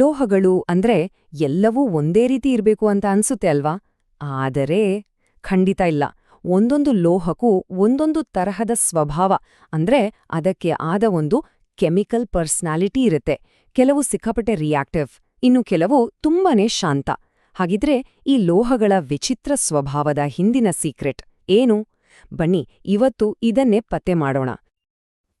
ಲೋಹಗಳು ಅಂದ್ರೆ ಎಲ್ಲವೂ ಒಂದೇ ರೀತಿ ಇರಬೇಕು ಅಂತ ಅನ್ಸುತ್ತೆ ಅಲ್ವಾ? ಆದರೆ ಖಂಡಿತ ಇಲ್ಲ. ಒಂದೊಂದು ಲೋಹಕ್ಕೂ ಒಂದೊಂದು ತರಹದ ಸ್ವಭಾವ ಅಂದ್ರೆ ಅದಕ್ಕೆ ಆದ ಒಂದು ಕೆಮಿಕಲ್ ಪರ್ಸ್ನಾಲಿಟಿ ಇರುತ್ತೆ. ಕೆಲವು ಸಿಕ್ಕಾಪಟ್ಟೆ ರಿಯಾಕ್ಟಿವ್, ಇನ್ನು ಕೆಲವು ತುಂಬಾನೇ ಶಾಂತ. ಹಾಗಿದ್ರೆ ಈ ಲೋಹಗಳ ವಿಚಿತ್ರ ಸ್ವಭಾವದ ಹಿಂದಿನ ಸೀಕ್ರೆಟ್ ಏನು? ಬನ್ನಿ, ಇವತ್ತು ಇದನ್ನೇ ಪತ್ತೆ ಮಾಡೋಣ.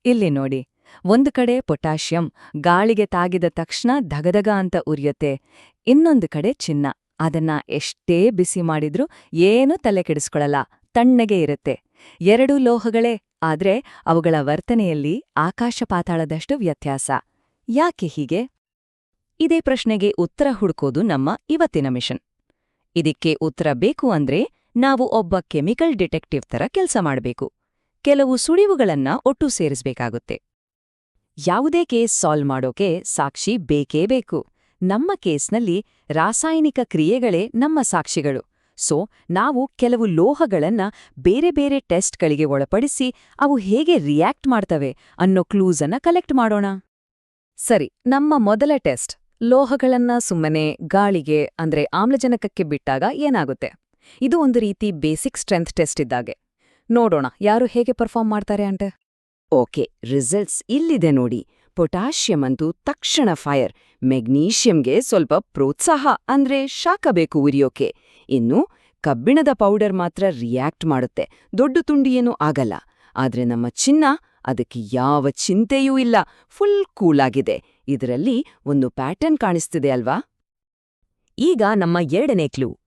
ಇಲ್ಲಿ ನೋಡಿ. ಒಂದು ಕಡೆ ಪೊಟ್ಯಾಷಿಯಂ, ಗಾಳಿಗೆ ತಾಗಿದ ತಕ್ಷಣ ಧಗಧಗ ಅಂತ ಉರಿಯುತ್ತೆ. ಇನ್ನೊಂದು ಕಡೆ ಚಿನ್ನ. ಅದನ್ನ ಎಷ್ಟೇ ಬಿಸಿ ಮಾಡಿದ್ರೂ ಏನೂ ತಲೆ ಕೆಡಿಸ್ಕೊಳ್ಳಲ್ಲ ತಣ್ಣಗೆ ಇರುತ್ತೆ. ಎರಡೂ ಲೋಹಗಳೇ, ಆದ್ರೆ ಅವುಗಳ ವರ್ತನೆಯಲ್ಲಿ ಆಕಾಶ ಪಾತಾಳದಷ್ಟು ವ್ಯತ್ಯಾಸ. ಯಾಕೆ ಹೀಗೆ? ಇದೇ ಪ್ರಶ್ನೆಗೆ ಉತ್ತರ ಹುಡುಕೋದು ನಮ್ಮ ಇವತ್ತಿನ ಮಿಷನ್. ಇದಕ್ಕೆ ಉತ್ತರ ಬೇಕು ಅಂದ್ರೆ ನಾವು ಒಬ್ಬ ಕೆಮಿಕಲ್ ಡಿಟೆಕ್ಟಿವ್ ತರ ಕೆಲಸ ಮಾಡಬೇಕು. ಕೆಲವು ಸುಳಿವುಗಳನ್ನ ಒಟ್ಟು ಸೇರಿಸ್ಬೇಕಾಗುತ್ತೆ. ಯಾವುದೇ ಕೇಸ್ ಸಾಲ್ವ್ ಮಾಡೋಕೆ ಸಾಕ್ಷಿ ಬೇಕೇ ಬೇಕು. ನಮ್ಮ ಕೇಸ್ನಲ್ಲಿ ರಾಸಾಯನಿಕ ಕ್ರಿಯೆಗಳೇ ನಮ್ಮ ಸಾಕ್ಷಿಗಳು. ಸೋ, ನಾವು ಕೆಲವು ಲೋಹಗಳನ್ನ ಬೇರೆ ಬೇರೆ ಟೆಸ್ಟ್ಗಳಿಗೆ ಒಳಪಡಿಸಿ ಅವು ಹೇಗೆ ರಿಯಾಕ್ಟ್ ಮಾಡ್ತವೆ ಅನ್ನೋ ಕ್ಲೂಸನ್ನ ಕಲೆಕ್ಟ್ ಮಾಡೋಣ. ಸರಿ, ನಮ್ಮ ಮೊದಲ ಟೆಸ್ಟ್. ಲೋಹಗಳನ್ನ ಸುಮ್ಮನೆ ಗಾಳಿಗೆ, ಅಂದ್ರೆ ಆಮ್ಲಜನಕಕ್ಕೆ ಬಿಟ್ಟಾಗ ಏನಾಗುತ್ತೆ? ಇದು ಒಂದು ರೀತಿ ಬೇಸಿಕ್ ಸ್ಟ್ರೆಂತ್ ಟೆಸ್ಟ್ ಇದ್ದಾಗೆ. ನೋಡೋಣ, ಯಾರು ಹೇಗೆ ಪರ್ಫಾರ್ಮ್ ಮಾಡ್ತಾರೆ ಅಂತೆ? ಓಕೆ, ರಿಸಲ್ಟ್ಸ್ ಇಲ್ಲಿದೆ ನೋಡಿ. ಪೊಟ್ಯಾಷಿಯಂ ಅಂತೂ ತಕ್ಷಣ ಫೈರ್. ಮೆಗ್ನೀಷಿಯಂಗೆ ಸ್ವಲ್ಪ ಪ್ರೋತ್ಸಾಹ, ಅಂದ್ರೆ ಶಾಖ ಬೇಕು ಉರಿಯೋಕೆ. ಇನ್ನು ಕಬ್ಬಿಣದ ಪೌಡರ್ ಮಾತ್ರ ರಿಯಾಕ್ಟ್ ಮಾಡುತ್ತೆ. ದೊಡ್ಡ ತುಂಡಿಯೇನೂ ಆಗಲ್ಲ. ಆದ್ರೆ ನಮ್ಮ ಚಿನ್ನ, ಅದಕ್ಕೆ ಯಾವ ಚಿಂತೆಯೂ ಇಲ್ಲ. ಫುಲ್ ಕೂಲಾಗಿದೆ ಇದರಲ್ಲಿ ಒಂದು ಪ್ಯಾಟರ್ನ್ ಕಾಣಿಸ್ತಿದೆ ಅಲ್ವಾ? ಈಗ ನಮ್ಮ ಎರಡನೇ ಕ್ಲೂ.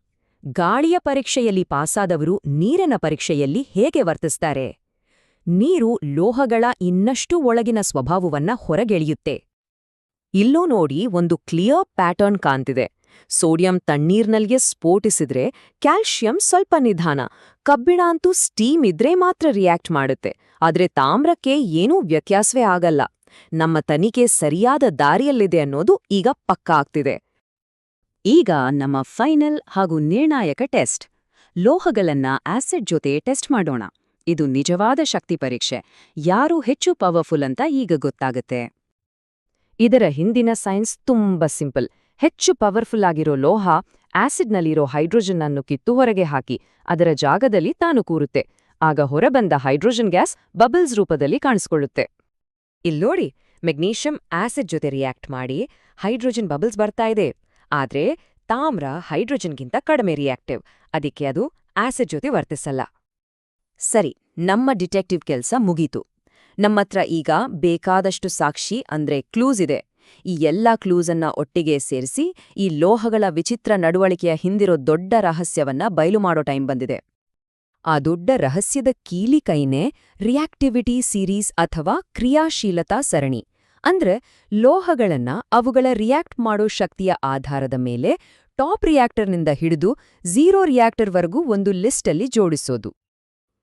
ಗಾಳಿಯ ಪರೀಕ್ಷೆಯಲ್ಲಿ ಪಾಸಾದವರು ನೀರಿನ ಪರೀಕ್ಷೆಯಲ್ಲಿ ಹೇಗೆ ವರ್ತಿಸ್ತಾರೆ? ನೀರು ಲೋಹಗಳ ಇನ್ನಷ್ಟು ಒಳಗಿನ ಸ್ವಭಾವವನ್ನ ಹೊರಗೆಳೆಯುತ್ತೆ. ಇಲ್ಲೋ ನೋಡಿ ಒಂದು ಕ್ಲಿಯರ್ ಪ್ಯಾಟರ್ನ್ ಕಾಣ್ತಿದೆ. ಸೋಡಿಯಂ ತಣ್ಣೀರ್ನಲ್ಲಿಯೇ ಸ್ಫೋಟಿಸಿದ್ರೆ ಕ್ಯಾಲ್ಶಿಯಂ ಸ್ವಲ್ಪ ನಿಧಾನ, ಕಬ್ಬಿಣ ಅಂತೂ ಸ್ಟೀಮ್ ಇದ್ರೆ ಮಾತ್ರ ರಿಯಾಕ್ಟ್ ಮಾಡುತ್ತೆ, ಆದ್ರೆ ತಾಮ್ರಕ್ಕೆ ಏನೂ ವ್ಯತ್ಯಾಸವೇ ಆಗಲ್ಲ. ನಮ್ಮ ತನಿಖೆ ಸರಿಯಾದ ದಾರಿಯಲ್ಲಿದೆ ಅನ್ನೋದು ಈಗ ಪಕ್ಕಾ ಆಗ್ತಿದೆ. ಈಗ ನಮ್ಮ ಫೈನಲ್ ಹಾಗೂ ನಿರ್ಣಾಯಕ ಟೆಸ್ಟ್. ಲೋಹಗಳನ್ನ ಆಸಿಡ್ ಜೊತೆ ಟೆಸ್ಟ್ ಮಾಡೋಣ. ಇದು ನಿಜವಾದ ಶಕ್ತಿ ಪರೀಕ್ಷೆ. ಯಾರು ಹೆಚ್ಚು ಪವರ್ಫುಲ್ ಅಂತ ಈಗ ಗೊತ್ತಾಗುತ್ತೆ. ಇದರ ಹಿಂದಿನ ಸೈನ್ಸ್ ತುಂಬಾ ಸಿಂಪಲ್. ಹೆಚ್ಚು ಪವರ್ಫುಲ್ ಆಗಿರೋ ಲೋಹ, ಆಸಿಡ್ನಲ್ಲಿರೋ ಹೈಡ್ರೋಜನ್ ಅನ್ನು ಕಿತ್ತು ಹೊರಗೆ ಹಾಕಿ, ಅದರ ಜಾಗದಲ್ಲಿ ತಾನು ಕೂರುತ್ತೆ. ಆಗ ಹೊರಬಂದ ಹೈಡ್ರೋಜನ್ ಗ್ಯಾಸ್ ಬಬಲ್ಸ್ ರೂಪದಲ್ಲಿ ಕಾಣಿಸ್ಕೊಳ್ಳುತ್ತೆ. ಇಲ್ಲೋಡಿ ಮೆಗ್ನೀಷಿಯಂ ಆಸಿಡ್ ಜೊತೆ ರಿಯಾಕ್ಟ್ ಮಾಡಿ ಹೈಡ್ರೋಜನ್ ಬಬಲ್ಸ್ ಬರ್ತಾ ಇದೆ. ಆದ್ರೆ ತಾಮ್ರ ಹೈಡ್ರೋಜನ್ಗಿಂತ ಕಡಿಮೆ ರಿಯಾಕ್ಟಿವ್. ಅದಕ್ಕೆ ಅದು ಆಸಿಡ್ ಜೊತೆ ವರ್ತಿಸಲ್ಲ. ಸರಿ, ನಮ್ಮ ಡಿಟೆಕ್ಟಿವ್ ಕೆಲ್ಸ ಮುಗೀತು. ನಮ್ಮತ್ರ ಈಗ ಬೇಕಾದಷ್ಟು ಸಾಕ್ಷಿ ಅಂದ್ರೆ ಕ್ಲೂಸ್ ಇದೆ. ಈ ಎಲ್ಲಾ ಕ್ಲೂಸನ್ನ ಒಟ್ಟಿಗೆ ಸೇರಿಸಿ ಈ ಲೋಹಗಳ ವಿಚಿತ್ರ ನಡವಳಿಕೆಯ ಹಿಂದಿರೋ ದೊಡ್ಡ ರಹಸ್ಯವನ್ನ ಬಯಲು ಮಾಡೋ ಟೈಮ್ ಬಂದಿದೆ. ಆ ದೊಡ್ಡ ರಹಸ್ಯದ ಕೀಲಿ ಕೈನೇ ರಿಯಾಕ್ಟಿವಿಟಿ ಸೀರೀಸ್ ಅಥವಾ ಕ್ರಿಯಾಶೀಲತಾ ಸರಣಿ. ಅಂದ್ರೆ ಲೋಹಗಳನ್ನ ಅವುಗಳ ರಿಯಾಕ್ಟ್ ಮಾಡೋ ಶಕ್ತಿಯ ಆಧಾರದ ಮೇಲೆ ಟಾಪ್ ರಿಯಾಕ್ಟರ್ನಿಂದ ಹಿಡಿದು ಝೀರೋ ರಿಯಾಕ್ಟರ್ವರೆಗೂ ಒಂದು ಲಿಸ್ಟಲ್ಲಿ ಜೋಡಿಸೋದು.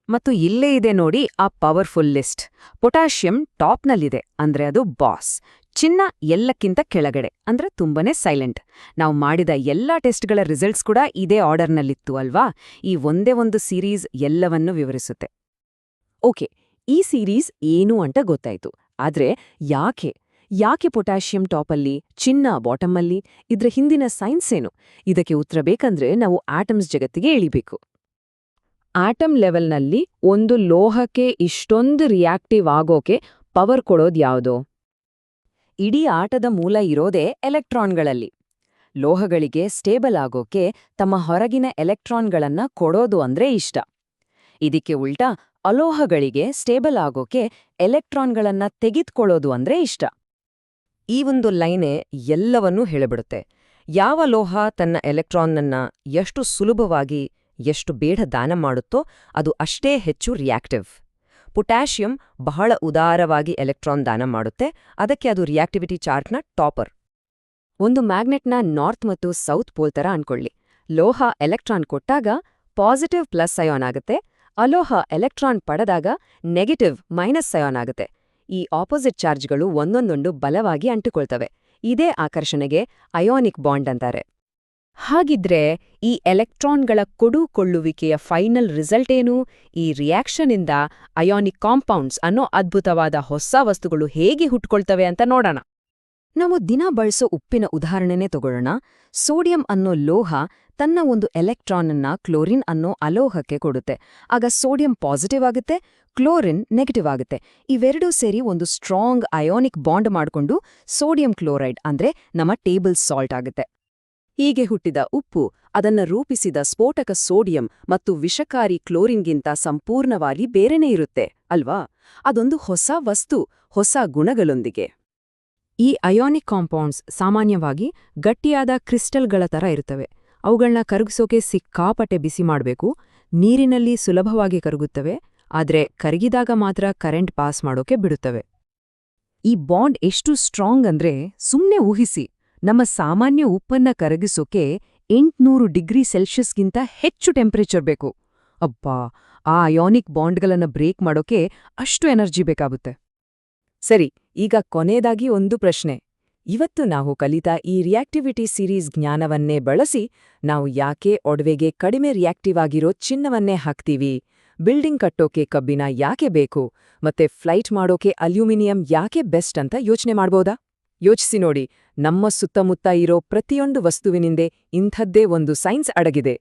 ಮತ್ತು ಇಲ್ಲೇ ಇದೆ ನೋಡಿ ಆ ಪವರ್ಫುಲ್ ಲಿಸ್ಟ್. ಪೊಟ್ಯಾಷಿಯಂ ಟಾಪ್ನಲ್ಲಿದೆ. ಅಂದ್ರೆ ಅದು ಬಾಸ್. ಚಿನ್ನ ಎಲ್ಲಕ್ಕಿಂತ ಕೆಳಗಡೆ. ಅಂದ್ರೆ ತುಂಬನೇ ಸೈಲೆಂಟ್. ನಾವು ಮಾಡಿದ ಎಲ್ಲಾ ಟೆಸ್ಟ್ಗಳ ರಿಸಲ್ಟ್ಸ್ ಕೂಡ ಇದೇ ಆರ್ಡರ್ನಲ್ಲಿತ್ತು ಅಲ್ವಾ? ಈ ಒಂದೇ ಒಂದು ಸೀರೀಸ್ ಎಲ್ಲವನ್ನೂ ವಿವರಿಸುತ್ತೆ. ಓಕೆ, ಈ ಸೀರೀಸ್ ಏನು ಅಂತ ಗೊತ್ತಾಯ್ತು. ಆದ್ರೆ ಯಾಕೆ? ಯಾಕೆ ಪೊಟ್ಯಾಷಿಯಂ ಟಾಪಲ್ಲಿ, ಚಿನ್ನ ಬಾಟಮಲ್ಲಿ? ಇದ್ರ ಹಿಂದಿನ ಸೈನ್ಸ್ ಏನು? ಇದಕ್ಕೆ ಉತ್ತರ ಬೇಕಂದ್ರೆ ನಾವು ಆಟಮ್ಸ್ ಜಗತ್ತಿಗೆ ಇಳಿಬೇಕು ಆಟಮ್ ಲೆವೆಲ್ನಲ್ಲಿ ಒಂದು ಲೋಹಕ್ಕೆ ಇಷ್ಟೊಂದು ರಿಯಾಕ್ಟಿವ್ ಆಗೋಕೆ ಪವರ್ ಕೊಡೋದು ಯಾವುದು? ಇಡೀ ಆಟದ ಮೂಲ ಇರೋದೇ ಎಲೆಕ್ಟ್ರಾನ್ಗಳಲ್ಲಿ. ಲೋಹಗಳಿಗೆ ಸ್ಟೇಬಲ್ ಆಗೋಕೆ ತಮ್ಮ ಹೊರಗಿನ ಎಲೆಕ್ಟ್ರಾನ್ಗಳನ್ನ ಕೊಡೋದು ಅಂದ್ರೆ ಇಷ್ಟ. ಇದಕ್ಕೆ ಉಲ್ಟಾ ಅಲೋಹಗಳಿಗೆ ಸ್ಟೇಬಲ್ ಆಗೋಕೆ ಎಲೆಕ್ಟ್ರಾನ್ಗಳನ್ನ ತೆಗೆದುಕೊಳ್ಳೋದು ಅಂದ್ರೆ ಇಷ್ಟ. ಈ ಒಂದು ಲೈನೆ ಎಲ್ಲವನ್ನೂ ಹೇಳಿಬಿಡುತ್ತೆ. ಯಾವ ಲೋಹ ತನ್ನ ಎಲೆಕ್ಟ್ರಾನ್ನನ್ನ ಎಷ್ಟು ಸುಲಭವಾಗಿ ಎಷ್ಟು ಬೇಡ ದಾನ ಮಾಡುತ್ತೋ ಅದು ಅಷ್ಟೇ ಹೆಚ್ಚು ರಿಯಾಕ್ಟಿವ್ ಪೊಟ್ಯಾಷಿಯಂ ಬಹಳ ಉದಾರವಾಗಿ ಎಲೆಕ್ಟ್ರಾನ್ ದಾನ ಮಾಡುತ್ತೆ. ಅದಕ್ಕೆ ಅದು ರಿಯಾಕ್ಟಿವಿಟಿ ಚಾರ್ಟ್ನ ಟಾಪರ್ ಒಂದು ಮ್ಯಾಗ್ನೆಟ್ನ ನಾರ್ತ್ ಮತ್ತು ಸೌತ್ ಪೋಲ್ ತರ ಅನ್ಕೊಳ್ಳಿ. ಲೋಹ ಎಲೆಕ್ಟ್ರಾನ್ ಕೊಟ್ಟಾಗ ಪಾಸಿಟಿವ್ ಪ್ಲಸ್ ಅಯಾನ್ ಆಗುತ್ತೆ. ಅಲೋಹ ಎಲೆಕ್ಟ್ರಾನ್ ಪಡೆದಾಗ ನೆಗೆಟಿವ್ ಮೈನಸ್ ಅಯಾನ್ ಆಗುತ್ತೆ. ಈ ಆಪೋಸಿಟ್ ಚಾರ್ಜ್ಗಳು ಒಂದೊಂದೊಂದು ಬಲವಾಗಿ ಅಂಟುಕೊಳ್ತವೆ. ಇದೇ ಆಕರ್ಷಣೆಗೆ ಅಯೋನಿಕ್ ಬಾಂಡ್ ಅಂತಾರೆ. ಹಾಗಿದ್ರೆ ಈ ಎಲೆಕ್ಟ್ರಾನ್ಗಳ ಕೊಡುಕೊಳ್ಳುವಿಕೆಯ ಫೈನಲ್ ರಿಸಲ್ಟ್ ಏನು? ಈ ರಿಯಾಕ್ಷನ್ನಿಂದ ಅಯಾನಿಕ್ ಕಾಂಪೌಂಡ್ಸ್ ಅನ್ನೋ ಅದ್ಭುತವಾದ ಹೊಸ ವಸ್ತುಗಳು ಹೇಗೆ ಹುಟ್ಕೊಳ್ತವೆ ಅಂತ ನೋಡೋಣ. ನಾವು ದಿನ ಬಳಸೋ ಉಪ್ಪಿನ ಉದಾಹರಣೆನೇ ತಗೊಳ್ಳೋಣ. ಸೋಡಿಯಂ ಅನ್ನೋ ಲೋಹ ತನ್ನ ಒಂದು ಎಲೆಕ್ಟ್ರಾನ್ ಅನ್ನ ಕ್ಲೋರಿನ್ ಅನ್ನೋ ಅಲೋಹಕ್ಕೆ ಕೊಡುತ್ತೆ. ಆಗ ಸೋಡಿಯಂ ಪಾಸಿಟಿವ್ ಆಗುತ್ತೆ, ಕ್ಲೋರಿನ್ ನೆಗೆಟಿವ್ ಆಗುತ್ತೆ. ಇವೆರಡೂ ಸೇರಿ ಒಂದು ಸ್ಟ್ರಾಂಗ್ ಅಯೋನಿಕ್ ಬಾಂಡ್ ಮಾಡಿಕೊಂಡು ಸೋಡಿಯಂ ಕ್ಲೋರೈಡ್ ಅಂದ್ರೆ ನಮ್ಮ ಟೇಬಲ್ ಸಾಲ್ಟ್ ಆಗುತ್ತೆ. ಹೀಗೆ ಹುಟ್ಟಿದ ಉಪ್ಪು, ಅದನ್ನ ರೂಪಿಸಿದ ಸ್ಫೋಟಕ ಸೋಡಿಯಂ ಮತ್ತು ವಿಷಕಾರಿ ಕ್ಲೋರಿನ್ಗಿಂತ ಸಂಪೂರ್ಣವಾಗಿ ಬೇರೆನೇ ಇರುತ್ತೆ, ಅಲ್ವಾ? ಅದೊಂದು ಹೊಸ ವಸ್ತು, ಹೊಸ ಗುಣಗಳೊಂದಿಗೆ. ಈ ಅಯೋನಿಕ್ ಕಾಂಪೌಂಡ್ಸ್ ಸಾಮಾನ್ಯವಾಗಿ ಗಟ್ಟಿಯಾದ ಕ್ರಿಸ್ಟಲ್ಗಳ ತರ ಇರುತ್ತವೆ. ಅವುಗಳನ್ನ ಕರಗಿಸೋಕೆ ಸಿಕ್ಕಾಪಟ್ಟೆ ಬಿಸಿ ಮಾಡಬೇಕು, ನೀರಿನಲ್ಲಿ ಸುಲಭವಾಗಿ ಕರಗುತ್ತವೆ, ಆದರೆ ಕರಗಿದಾಗ ಮಾತ್ರ ಕರೆಂಟ್ ಪಾಸ್ ಮಾಡೋಕೆ ಬಿಡುತ್ತವೆ. ಈ ಬಾಂಡ್ ಎಷ್ಟು ಸ್ಟ್ರಾಂಗ್ ಅಂದ್ರೆ ಸುಮ್ಮನೆ ಊಹಿಸಿ. ನಮ್ಮ ಸಾಮಾನ್ಯ ಉಪ್ಪನ್ನ ಕರಗಿಸೋಕೆ ಎಂಟ್ನೂರು ಡಿಗ್ರಿ ಸೆಲ್ಸಿಯಸ್ಗಿಂತ ಹೆಚ್ಚು ಟೆಂಪರೇಚರ್ ಬೇಕು. ಅಬ್ಬಾ, ಆ ಅಯೋನಿಕ್ ಬಾಂಡ್ಗಳನ್ನು ಬ್ರೇಕ್ ಮಾಡೋಕೆ ಅಷ್ಟು ಎನರ್ಜಿ ಬೇಕಾಗುತ್ತೆ. ಸರಿ, ಈಗ ಕೊನೆಯದಾಗಿ ಒಂದು ಪ್ರಶ್ನೆ. ಇವತ್ತು ನಾವು ಕಲಿತ ಈ ರಿಯಾಕ್ಟಿವಿಟಿ ಸೀರೀಸ್ ಜ್ಞಾನವನ್ನೇ ಬಳಸಿ ನಾವು ಯಾಕೆ ಒಡವೆಗೆ ಕಡಿಮೆ ರಿಯಾಕ್ಟಿವ್ ಆಗಿರೋ ಚಿನ್ನವನ್ನೇ ಹಾಕ್ತೀವಿ? ಬಿಲ್ಡಿಂಗ್ ಕಟ್ಟೋಕೆ ಕಬ್ಬಿನ ಯಾಕೆ ಬೇಕು? ಮತ್ತೆ ಫ್ಲೈಟ್ ಮಾಡೋಕೆ ಅಲ್ಯೂಮಿನಿಯಂ ಯಾಕೆ ಬೆಸ್ಟ್ ಅಂತ ಯೋಚನೆ ಮಾಡ್ಬೋದಾ? ಯೋಚಿಸಿ ನೋಡಿ ನಮ್ಮ ಸುತ್ತಮುತ್ತ ಇರೋ ಪ್ರತಿಯೊಂದು ವಸ್ತುವಿನಿಂದೆ ಇಂಥದ್ದೇ ಒಂದು ಸೈನ್ಸ್ ಅಡಗಿದೆ.